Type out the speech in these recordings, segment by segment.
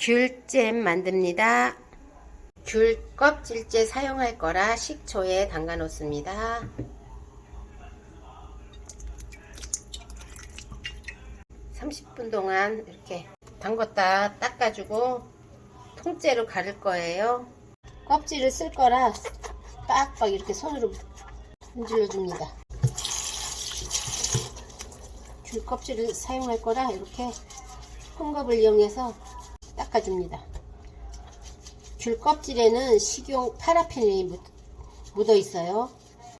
귤잼 만듭니다. 귤 껍질째 사용할 거라 식초에 담가 놓습니다. (30분) 동안 이렇게 담궜다 닦아주고 통째로 가를 거예요 껍질을 쓸 거라 빡빡 이렇게 손으로 문질러 줍니다 귤 껍질을 사용할 거라 이렇게 콩겁을 이용해서 닦아줍니다. 귤 껍질에는 식용 파라핀이 묻- 묻어 있어요.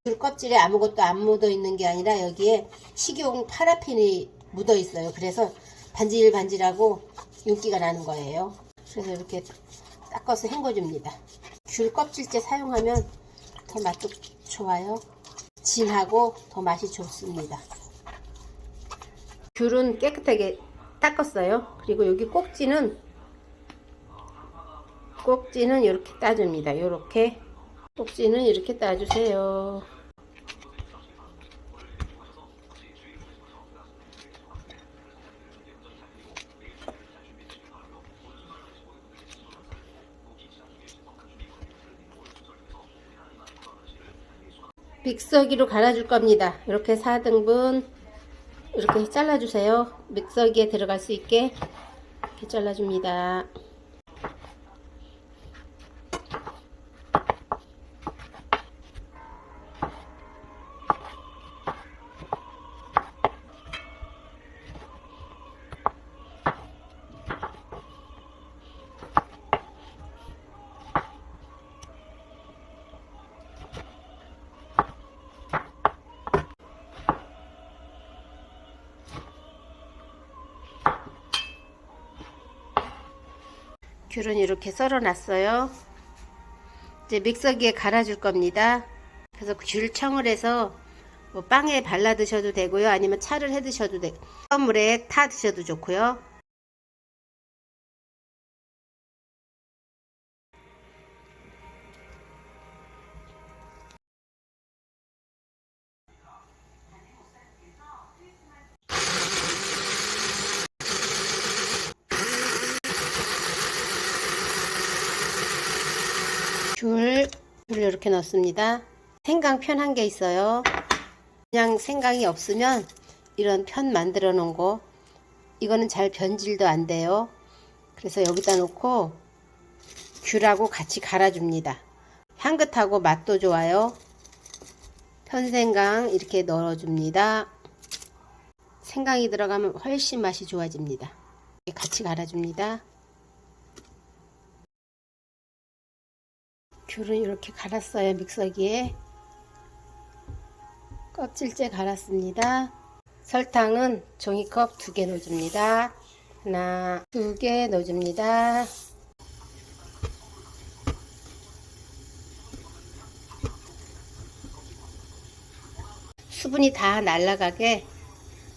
귤 껍질에 아무것도 안 묻어 있는 게 아니라 여기에 식용 파라핀이 묻어 있어요. 그래서 반질반질하고 윤기가 나는 거예요. 그래서 이렇게 닦아서 헹궈줍니다. 귤 껍질째 사용하면 더 맛도 좋아요. 진하고 더 맛이 좋습니다. 귤은 깨끗하게 닦았어요. 그리고 여기 꼭지는 꼭지는 이렇게 따줍니다. 이렇게 꼭지는 이렇게 따주세요. 믹서기로 갈아줄 겁니다. 이렇게 4등분 이렇게 잘라주세요. 믹서기에 들어갈 수 있게 이렇게 잘라줍니다. 귤은 이렇게 썰어놨어요. 이제 믹서기에 갈아줄 겁니다. 그래서 귤청을 해서 뭐 빵에 발라 드셔도 되고요. 아니면 차를 해 드셔도 되고 물에 타 드셔도 좋고요. 귤, 귤을 이렇게 넣습니다. 생강 편 한 개 있어요. 그냥 생강이 없으면 이런 편 만들어 놓은 거 이거는 잘 변질도 안 돼요. 그래서 여기다 놓고 귤하고 같이 갈아줍니다. 향긋하고 맛도 좋아요. 편생강 이렇게 넣어줍니다. 생강이 들어가면 훨씬 맛이 좋아집니다. 같이 갈아줍니다. 귤은 이렇게 갈았어요 믹서기에. 껍질째 갈았습니다. 설탕은 종이컵 두 개 넣어줍니다. 하나 두 개 넣어줍니다. 수분이 다 날아가게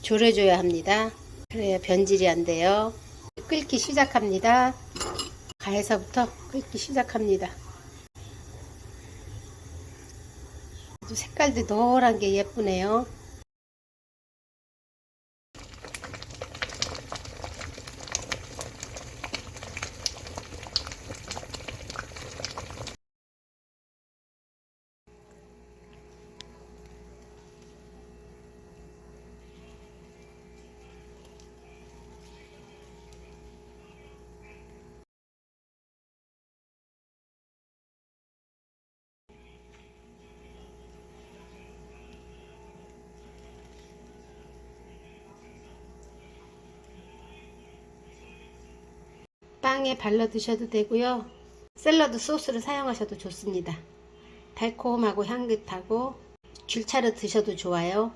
졸여줘야 합니다. 그래야 변질이 안 돼요. 끓기 시작합니다. 가에서부터 끓기 시작합니다 아주 색깔도 노란 게 예쁘네요. 빵에 발라 드셔도 되고요. 샐러드 소스를 사용하셔도 좋습니다. 달콤하고 향긋하고 귤차로 드셔도 좋아요.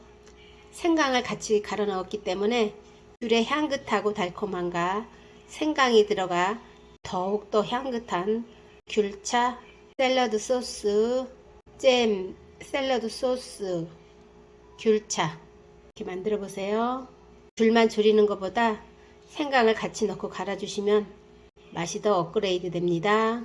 생강을 같이 갈아 넣었기 때문에 귤의 향긋하고 달콤함과 생강이 들어가 더욱더 향긋한 귤차 샐러드 소스, 잼 샐러드 소스, 귤차 이렇게 만들어 보세요. 귤만 졸이는 것보다 생강을 같이 넣고 갈아주시면 맛이 더 업그레이드 됩니다.